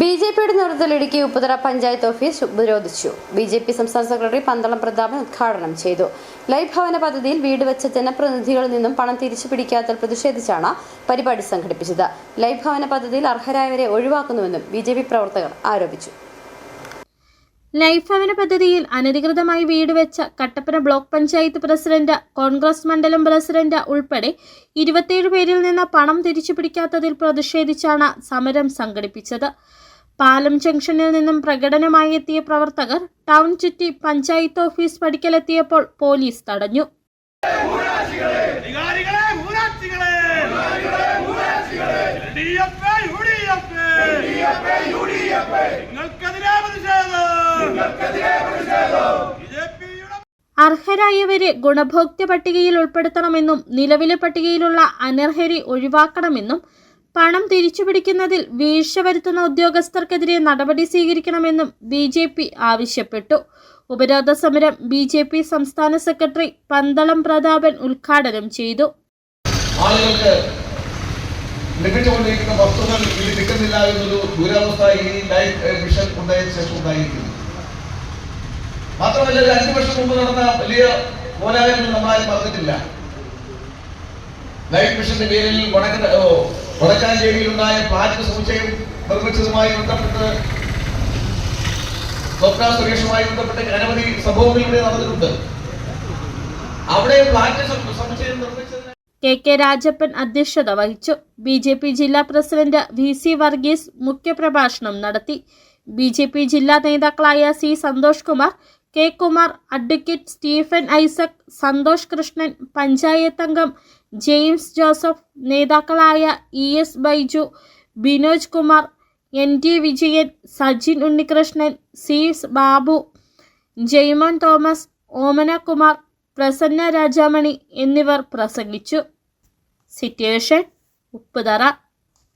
B J പിയുടെ നേതൃത്വത്തിൽ Idukki Upputhara panchayat office ഉപരോധിച്ചു. ബി ജെ പി സംസ്ഥാന സെക്രട്ടറി പന്തളം പ്രതാപൻ ഉദ്ഘാടനം ചെയ്തു. ലൈഫ് ഭവന പദ്ധതിയിൽ വീട് വെച്ച ജനപ്രതിനിധികളിൽ നിന്നും പണം തിരിച്ചു പിടിക്കാത്തതിൽ പ്രതിഷേധിച്ചാണ് പരിപാടി സംഘടിപ്പിച്ചത്. ലൈഫ് ഭവന പദ്ധതിയിൽ അർഹരായവരെ ഒഴിവാക്കുന്നുവെന്നും ബി പ്രവർത്തകർ ആരോപിച്ചു. ലൈഫ് ഭവന പദ്ധതിയിൽ അനധികൃതമായി വീട് വെച്ച കട്ടപ്പന ബ്ലോക്ക് പഞ്ചായത്ത് പ്രസിഡന്റ് കോൺഗ്രസ് മണ്ഡലം പ്രസിഡന്റ് ഉൾപ്പെടെ ഇരുപത്തിയേഴ് പേരിൽ നിന്ന് പണം തിരിച്ചു പിടിക്കാത്തതിൽ പ്രതിഷേധിച്ചാണ് സമരം സംഘടിപ്പിച്ചത്. പാലം ജംഗ്ഷനിൽ നിന്നും പ്രകടനമായി എത്തിയ പ്രവർത്തകർ ടൗൺ ചുറ്റി പഞ്ചായത്ത് ഓഫീസ് പടിക്കലെത്തിയപ്പോൾ പോലീസ് തടഞ്ഞു. ബിജെപിയുടെ അർഹരായവരെ ഗുണഭോക്തൃ പട്ടികയിൽ ഉൾപ്പെടുത്തണമെന്നും നിലവിലെ പട്ടികയിലുള്ള അനർഹരെ ഒഴിവാക്കണമെന്നും പണം തിരിച്ചുപിടിക്കുന്നതിൽ വീഴ്ച വരുത്തുന്ന ഉദ്യോഗസ്ഥർക്കെതിരെ നടപടി സ്വീകരിക്കണമെന്നും ബി ജെ പി ആവശ്യപ്പെട്ടു. ഉപരോധ സമരം ബി ജെ പി സംസ്ഥാന സെക്രട്ടറി പന്തളം പ്രതാപൻ ഉദ്ഘാടനം ചെയ്തു. ആളുകൾക്ക് ലഭിച്ചുകൊണ്ടിരിക്കുന്ന വസ്തുക്കൾ കിട്ടുന്നില്ല എന്നൊരു ദുരവസ്ഥ ഈ ലൈഫ് മിഷൻ ഉണ്ടായതിനു ശേഷം ഉണ്ടായിരിക്കുന്നു. മാത്രമല്ല അഞ്ചു വർഷം മുമ്പ് നടന്ന വലിയ പോരായ്മ നമ്മളാരും പറഞ്ഞിട്ടില്ല. ലൈഫ് മിഷന്റെ പേരിൽ വടക്ക വടക്കാഞ്ചേരിയിലുണ്ടായ ഫ്ലാറ്റ് സമുച്ചയം നിർമ്മിച്ചതുമായി ബന്ധപ്പെട്ട് സ്വപ്ന സുരേഷുമായി ബന്ധപ്പെട്ട് അനവധി സംഭവങ്ങൾ ഇവിടെ നടന്നിട്ടുണ്ട്. അവിടെ ഫ്ലാറ്റ് സമുച്ചയം നിർമ്മിച്ചത് കെ കെ രാജപ്പൻ അധ്യക്ഷത വഹിച്ചു. ബി ജെ പി ജില്ലാ പ്രസിഡന്റ് വി സി വർഗീസ് മുഖ്യപ്രഭാഷണം നടത്തി. ബി ജെ പി ജില്ലാ നേതാക്കളായ C Santhosh Kumar K Kumar advocate Stephen Isaac Santhosh Krishnan panchayat അംഗം ജെയിംസ് ജോസഫ് നേതാക്കളായ E S Baiju Binoj Kumar N T Vijayan Sajin Unnikrishnan C Babu Jaimon Thomas Omana Kumar Prasanna Rajamani എന്നിവർ പ്രസംഗിച്ചു. Situation Upputhara.